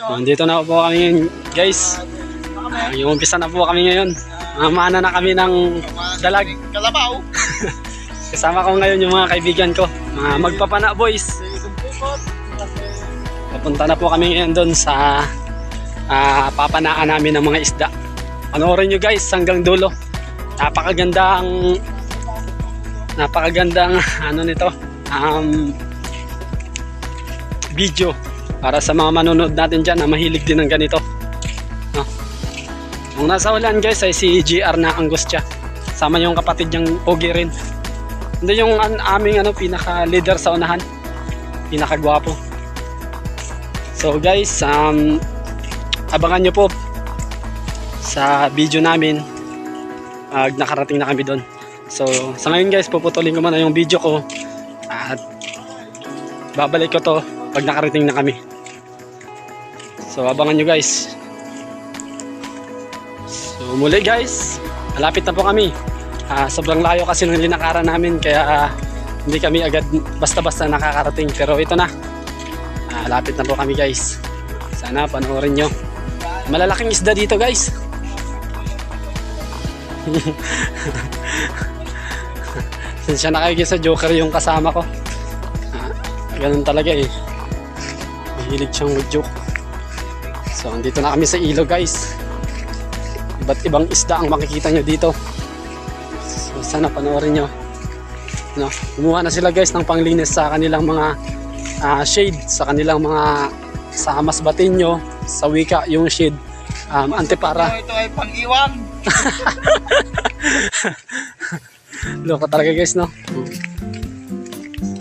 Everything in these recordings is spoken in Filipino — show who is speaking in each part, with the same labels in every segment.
Speaker 1: Nandito na po kami ngayon, guys. Ah, yung umpisa na po kami ngayon. Mamana na kami ng dalag.
Speaker 2: Kalabaw.
Speaker 1: Kasama ko ngayon yung mga kaibigan ko. Mga magpapana boys. Papunta na po kami ngayon doon sa ah, papanaan namin ng mga isda. Panoorin nyo guys hanggang dulo. Napakagandang napakagandang ano nito um, video para sa mga manonood natin dyan na mahilig din ng ganito. No? Yung nasa ulan guys ay si GR na Angustia. Sama yung kapatid niyang Pogi rin. Hindi yung an aming ano, pinaka leader sa unahan. Pinaka gwapo. So guys, um, abangan nyo po sa video namin pag nakarating na kami doon. So sa ngayon guys, puputulin ko muna yung video ko at babalik ko to pag nakarating na kami. So abangan nyo guys. So muli guys, malapit na po kami. Ah, sobrang layo kasi ng linakaran namin kaya ah, hindi kami agad basta-basta nakakarating. Pero ito na. Ah, lapit na po kami guys. Sana panoorin nyo. Malalaking isda dito guys. Siya na kayo sa Joker yung kasama ko. Ah, ganun talaga eh. Mahilig siyang mag-joke. So, andito na kami sa ilo guys. Iba't ibang isda ang makikita nyo dito. So, sana panoorin nyo. No, kumuha na sila guys ng panglinis sa kanilang mga ah, shade, sa kanilang mga sa mas batinyo, sa wika yung shade. Um, antipara.
Speaker 2: Ito ay pang-iwan.
Speaker 1: Loko talaga guys, no?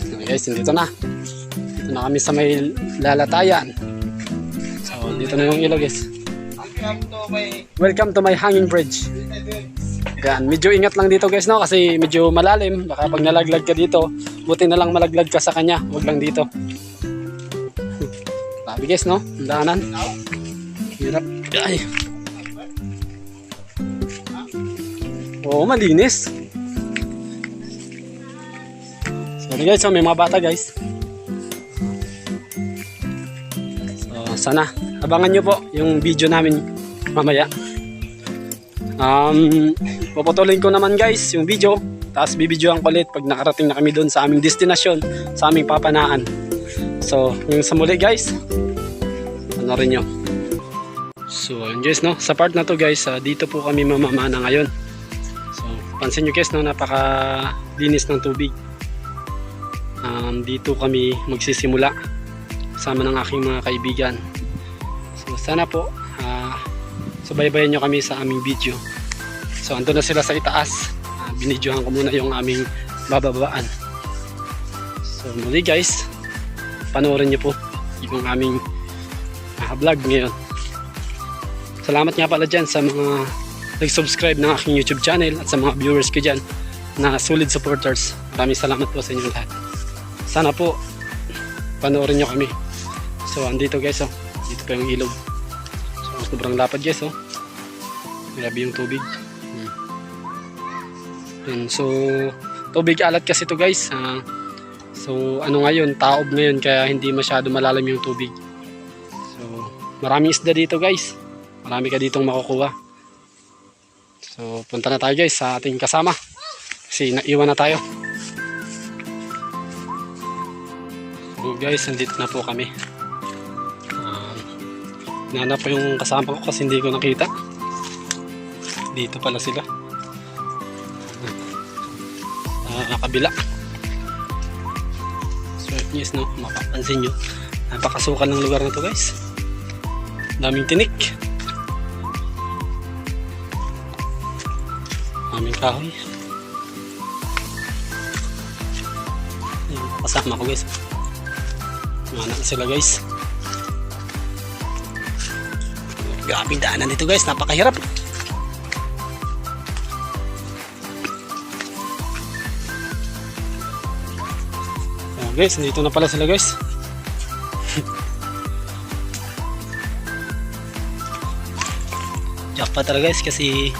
Speaker 1: Okay guys, dito na. Dito na kami sa may lalatayan. Dito na yung ilo guys.
Speaker 2: Welcome to my
Speaker 1: hanging bridge. Yan, medyo ingat lang dito guys, no? Kasi medyo malalim. Baka pag nalaglag ka dito, buti na lang malaglag ka sa kanya. Huwag lang dito. Sabi guys, no? Daanan. Hirap. Ay. Oo, malinis. Sorry guys, so may mga bata guys. So, sana abangan nyo po yung video namin mamaya. Um, puputulin ko naman guys yung video. Tapos bibidyoan ko ulit pag nakarating na kami doon sa aming destinasyon, sa aming papanaan. So, yung sa muli guys, ano rin nyo. So, yun guys, no? Sa part na to guys, ah, dito po kami mamamana ngayon. So, pansin nyo guys, no? Napaka linis ng tubig. Um, dito kami magsisimula kasama ng aking mga kaibigan. So, sana po, ah, subaybayan nyo kami sa aming video. So, ando na sila sa itaas. Uh, binidyohan ko muna yung aming bababaan. So, muli guys, panoorin nyo po yung aming ah, vlog ngayon. Salamat nga pala dyan sa mga nag-subscribe ng aking YouTube channel at sa mga viewers ko dyan na solid supporters. Maraming salamat po sa inyo lahat. Sana po panoorin nyo kami. So, andito guys, oh. Dito pa yung ilog. So, sobrang lapad guys, oh. Grabe yung tubig. Hmm. So, tubig alat kasi to guys. Ah, so, ano ngayon, taob ngayon kaya hindi masyado malalim yung tubig. So, maraming isda dito guys. Marami ka ditong makukuha. So, punta na tayo guys sa ating kasama. Kasi naiwan na tayo. So guys, nandito na po kami. Nanap po yung kasama ko kasi hindi ko nakita. Dito pala sila. Ah, kabila. So yes no, mapapansin nyo. Napakasukal ng lugar na to guys. Daming tinik. Daming kahoy. Kasama ko guys. Mana na sila guys. Grabe yung daanan dito guys, napakahirap. Ayan guys, nandito na pala sila guys. Jackpot talaga guys kasi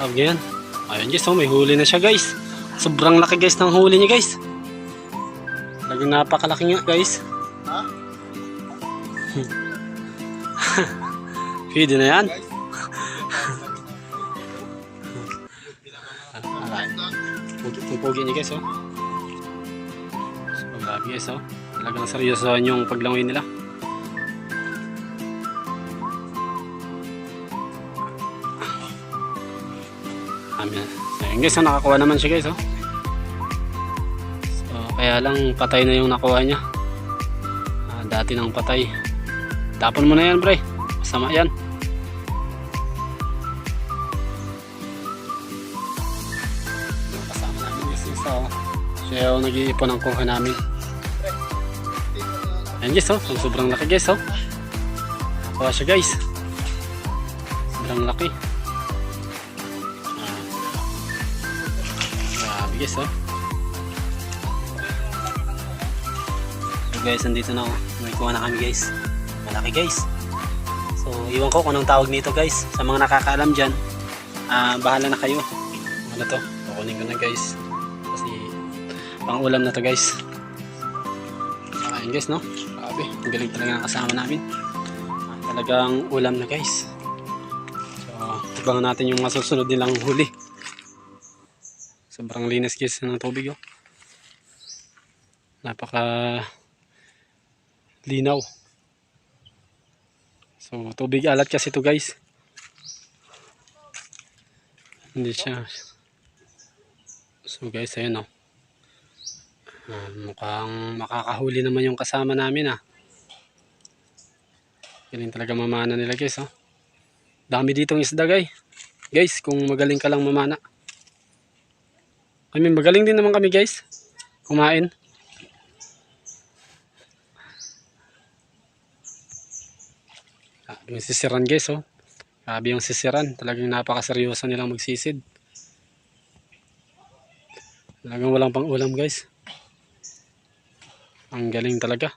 Speaker 1: Tawag yan. Ayun guys, oh, may huli na siya guys. Sobrang laki guys ng huli niya guys. Talagang napakalaki nga guys.
Speaker 2: Ha?
Speaker 1: Pwede na yan. Pugi, niya guys, oh. So, grabe guys, oh. Talagang seryosohan yung paglangoy nila. Amin. Ayun guys, oh, nakakuha naman siya guys, oh. So, kaya lang patay na yung nakuha niya. Ah, dati nang patay. Tapon mo na yan, pre. Masama yan. Yung kasama namin guys, isa, oh. Siya yung nag-iipon ang kuha namin. Ayan guys, oh. Ang sobrang laki guys, oh. Nakuha siya guys. Sobrang laki. Ah. Grabe guys, oh. So guys, andito na oh. May kuha na kami guys. Malaki guys. So, iwan ko kung anong tawag nito guys. Sa mga nakakaalam dyan, ah bahala na kayo. Ano to? Kukunin ko na guys. Kasi pang ulam na to guys. Sakain guys, no? Grabe, ang galing talaga ng kasama namin. Ah, talagang ulam na guys. So, abangan natin yung masusunod nilang huli. Sobrang linis guys ng tubig oh. Napaka linaw. So, tubig alat kasi to guys. Hindi siya. So guys, ayun oh. Ah, mukhang makakahuli naman yung kasama namin ah. Galing talaga mamana nila guys oh. Dami ditong isda guys. Guys, kung magaling ka lang mamana. I mean, magaling din naman kami guys. Kumain. Yung sisiran guys oh. Grabe yung sisiran. Talagang napakaseryoso nilang magsisid. Talagang walang pang ulam guys. Ang galing talaga.